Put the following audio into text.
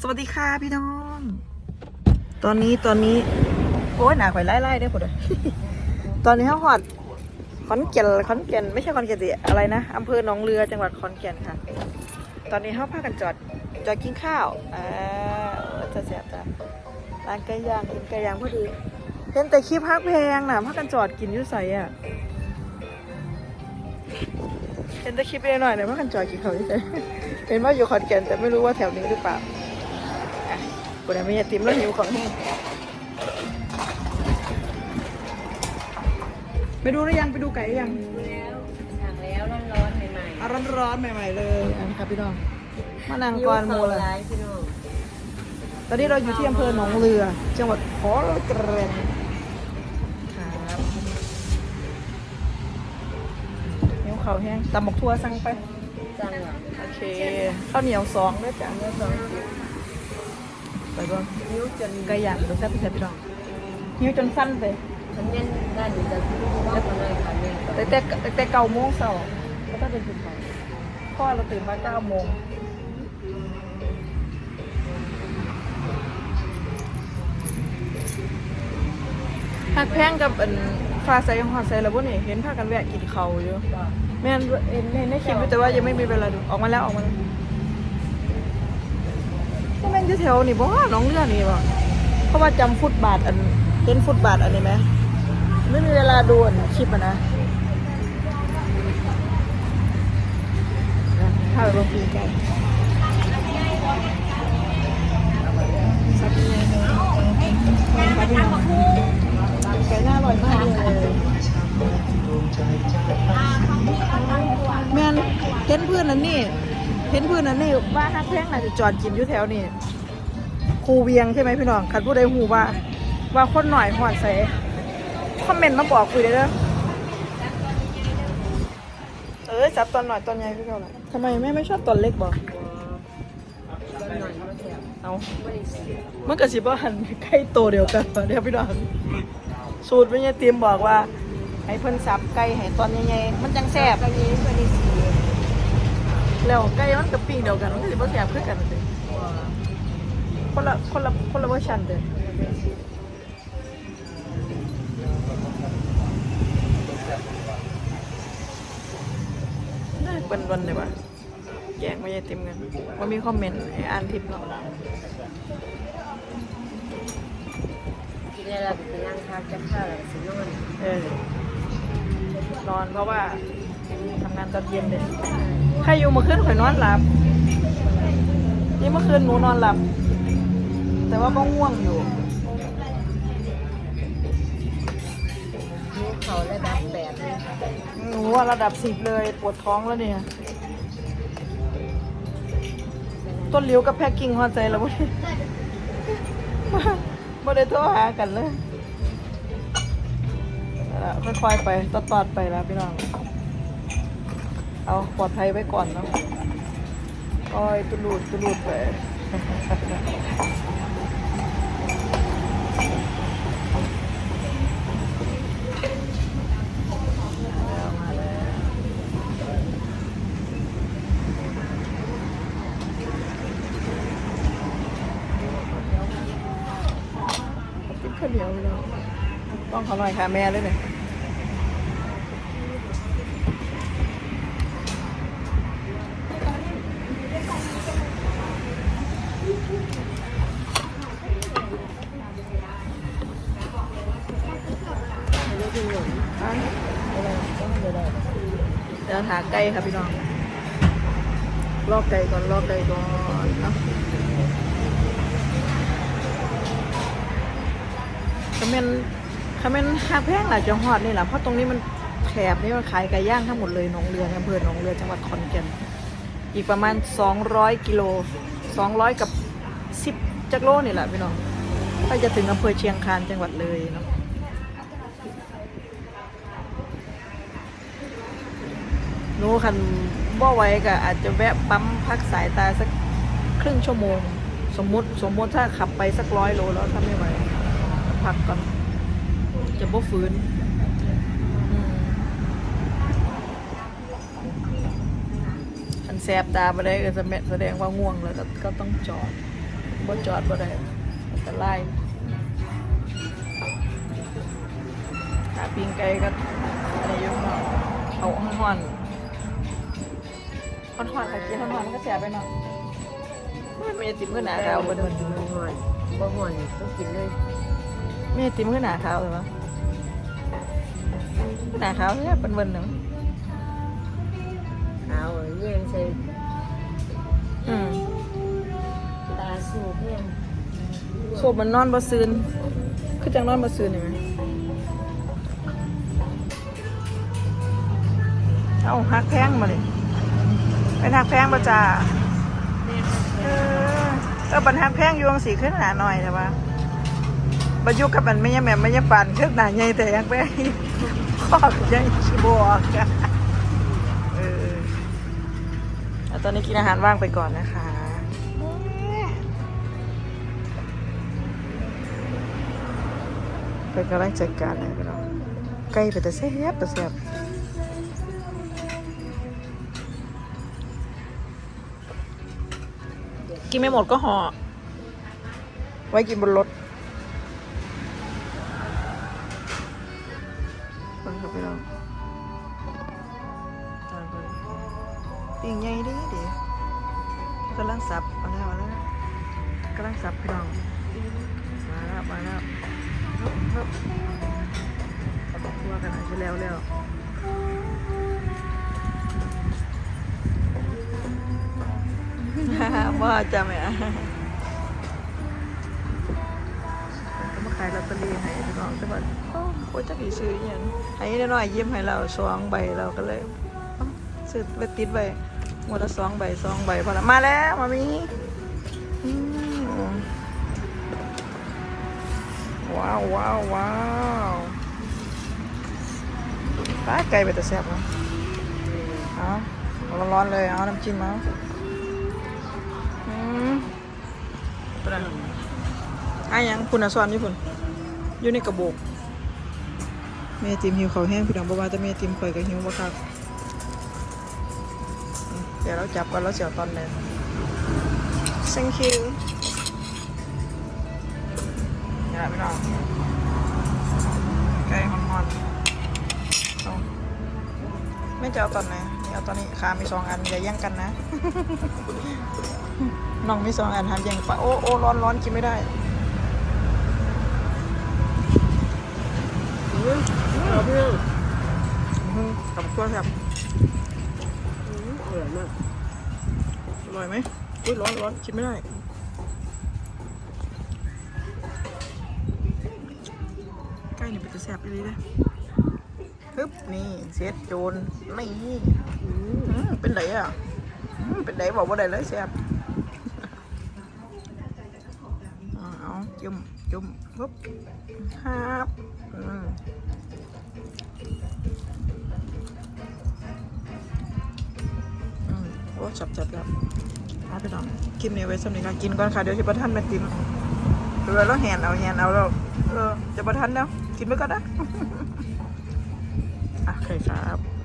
สวัสดีค่ะพี่น้อง ตอนนี้ตอนนี้ โอ้ยหนาข่อยไล่ไล่ได้หมดเลยตอนนี้เขาหอดขอนแก่นขอนแก่นไม่ใช่ขอนแก่นสิอะไรนะอำเภอหนองเรือจังหวัดขอนแก่นค่ะ ตอนนี้เขาพากันจอดจอดกินข้าวอ่าจะเสียจ้ะร้านไก่ย่างกินไก่ย่างพอดีเห็นแต่คลิปพักแพงน่ะพากันจอดกินยุ่ใสอะเห็นแต่คลิปเองหน่อยเนี่ยพากันจอดกินข้าวยุ่ใสเห็นว่าอยู่ขอนแก่นแต่ไม่รู้ว่าแถวนี้หรือเปล่า กูได้ไม่ยาติมแล้วหิวของแห้งไปดูหรือยังไปดูไก่หรือยังแล้วสั่งแล้วร้อนๆใหม่เอาร้อนๆใหม่ ๆ เลยอันครับพี่น้องมานังก่อนโมมูเลยร้ายพี่น้องตอนนี้เราอยู่ที่อำเภอหนองเรือ จังหวัดขอนแก่นครับนิ้วเขาวแห้งตำหมกทั่วสั่งไปสั่งเหรอโอเคข้าวเหนียวสองด้วยจ้ะเนื้อสอง ไปบ้างนิ้วจนไก่ย่างตัวแซ่บพี่แซ่บพี่น้องหิวจนสั้นเลยมันเย็นด้านอยู่จะรู้ว่ามันเลยค่ะเนี่ยแต่แต่แต่แต่เก้าโมงเสาร์ก็ต้องเป็นถึงเขาพ่อเราตื่นมาเก้าโมงหักแพงกับอันฟ้าใสของหอดใสแล้วพวกนี่เห็นพากันแวะกินเขาวอยู่แม่นเห็นในในคลิปอยู่แต่ว่ายังไม่มีเวลาดูออกมาแล้วออกมาแล้วพว กแม่งอยู่แถวนี่บ่น้องเรือนี่บ่เพราะว่าจำฟุตบาทอันเห็นฟุตบาทอันนี้ไหมไม่มีเวลาดูอันคลิปอะนะถ้าไปลงกินกันสักนิดนึงไก่น้าอร่อยมากเลยแม่นเห็นเพื่อนนั่นนี่ เห็นพื่อนนั่นนี่ว่าฮักแพงน่าจะจอดกินอยู่แถวนี่ครูเวียงใช่ไหมพี่น้องคันผู้ใดหูว่า ว่าคนหน่อยหอดใส่คอมเมนต์มาบอกคุยได้เด้อเออจับตอนหน่อยตอนใหญ่พี่เขาละทำไมแม่ไม่ชอบตอนเล็กบอกตอนหน่อยก็แซ่บเอามันก็สิบ่หันใกล้โตเดียวกันเดี๋ยวพี่น้องสูตรเป็นยังเตรียมบอกว่า ให้เพิ่นสับไก่ให้ตอนใหญ่ๆมันจังแซ่บ ก็นี้ไม่ได้เสีย แล้วไก่มันกับปิ้งเดียวกันมันก็สิบ่แซ่บคือกันเลยคนละคนละคนละเวอร์ชันเลยน่าเป็นวันเลยวะแยกไม่ใช่เต็มกันว่ามีคอมเมนต์ให้อ่านทิปเนาะกินแล้วไปนั่งพักจะข้าวแล้วสินอนเออนอนเพราะว่าทำงานตอนเย็นเลย ใครอยู่เมื่อคืนข่อยนอนหลับ นี่เมื่อคืนหนูนอนหลับ แต่ว่าก็ง่วงอยู่นิ้วเขาและดับแปดหนูว่าระดับสิบเลยปวดท้องแล้วเนี่ย ต้นเลี้ยวกับแพ็กกิ้งหัวใจแล้วบ่ได้บ่ได้โทรหากันเลยเอาล่ะค่อยๆไปตอดๆไปแล้วพี่น้อง เอาปลอดภัยไว้ก่อนเนาะอ้อยตุลูดตุลูดไปแล้วมาแล้วกินข้าวเหนียวเลยต้องเขาหน่อยค่ะแม่เลยเนี่ยะไรต้องเดี๋ยวหาไก่ค่ะพี่น้องลอกไก่ก่อนลอกไก่ก่อนเนาะคอมเมนคอมเมนหักแพงหลายจังหวัดนี่แหละเพราะตรงนี้มันแถบนี้มันขายไก่ย่างทั้งหมดเลยหนองเรืออำเภอหนองเรือจังหวัดขอนแก่นอีกประมาณ 200 กิโล 200 กับ 10จักโลนี่แหละพี่น้องก็จะถึงอำเภอเชียงคานจังหวัดเลยเนาะ หนูคันบ่ไหว้ก็อาจจะแวะปั๊มพักสายตาสักครึ่งชั่วโมง สมมติสมมติถ้าขับไปสักร้อยโลแล้วถ้าไม่ไหวพักก่อนจะบ่ฟื้นอันแสบตาไปได้ก็จะแสดงว่าง่วงแล้วก็กต้องจอดบ่จอดบ่ได้อันตรายหาปิงไก่ก็อะไรยู่ข้างนอกเอาห่อนๆ ห่อนๆค่ะกินห่อนๆมันก็แสบไปเนาะมันไม่ได้ติ่มขึ้นหนาขาวเบิ่นบ่ห่อนบ่ห่อนต้องกินเลยๆไม่ได้ติ่มขึ้นหนาขาวเลยมั้งหนาขาวเนี่ยเป็นเบิ่นๆเนาะเอาแยงใส่อืมตาสูบเพียงโซบมันนอนบ่ซืนคือจังนอนบ่ซืนนี่ไหมเอาหักแพงมาเลย เป็นหักแพงบ่จ้าเออเออบันหักแพงยู่จังสีขึ้นหนาหน่อยแต่ว่าบรรยุกับมันไม่ยังแม่ไม่ยังปานขึ้นหนาใหญ่แต่ยังไปข้อก็ยังชิบออกเออแล้วตอนนี้กินอาหารว่างไปก่อนนะคะเป็นกำลังจัดการเลยพี่น้องไก่เป็นแต่แซ่บแต่แซ่บ กินไม่หมดก็ห่อ ไว้กินบนรถเบิ่งครับพี่น้องตายไปปิ้งใหญ่ดีดีกำลังสับเอาแล้วเอาแล้วกำลังสับพี่น้องมาแล้วมาแล้วฮึบฮึบตัวกันอาจจะแล้วแล้ว ว่าจะไหมอะก็มาขายลอตเตอรี่ให้พี่น้องแต่ว่าโอ้โหจะกี่ซื้ออย่างให้น้อยยิ้มให้เราสองใบเราก็เลยซื้อไปติดไว้หมดละสองใบสองใบพอละมาแล้วมามีว้าวว้าวว้าวปลาไก่ไปแต่แซ่บเนาะเอาเอร้อนๆเลยเอาน้ำจิ้มเอา เป็นอะไรอะยังคุณอะสอนอยู่คุณอยู่ในกระบอกเมติมหิวเขาวแห้งพี่น้องบอกว่าแต่เมติมข่อยก็หิวบ่ครับอืมเดี๋ยวเราจับก่อนเราเสียวตอนเลย thank you นี่แหละพี่น้องไก่ฮอนๆเอาไม่จะเอาตอนไหนนี่เอาตอนนี้ขามีสองอันอย่าแย่งกันนะ น้องมีสองอันห้ามแย่งปะโอ้โอ้ร้อนร้อนกินไม่ได้อื้อเอาเพียงอื้อกับขั้วครับอื้ออร่อยมากอร่อยไหมอุ้ยร้อนร้อนกินไม่ได้ใกล้นี่เป็นจะแซ่บอีหลีเลยฮึบนี่เซตโจนนี่อื้ออืมเป็นไรอะอืมเป็นไรบอกว่าได้เลยแซ่บ อ่าเอา จุ่มจุ่มปุ๊บฮับอืมอืมโอ้จับจับจับเอาไปลองคลิปนี้ไว้สำหรับการกินก่อนค่ะ เดี๋ยวจะประทันแม่ติมเออแล้วแหนเอาแหนเอาแล้วเออจะประทันแล้วกินไปก่อนนะอะโอเคครับ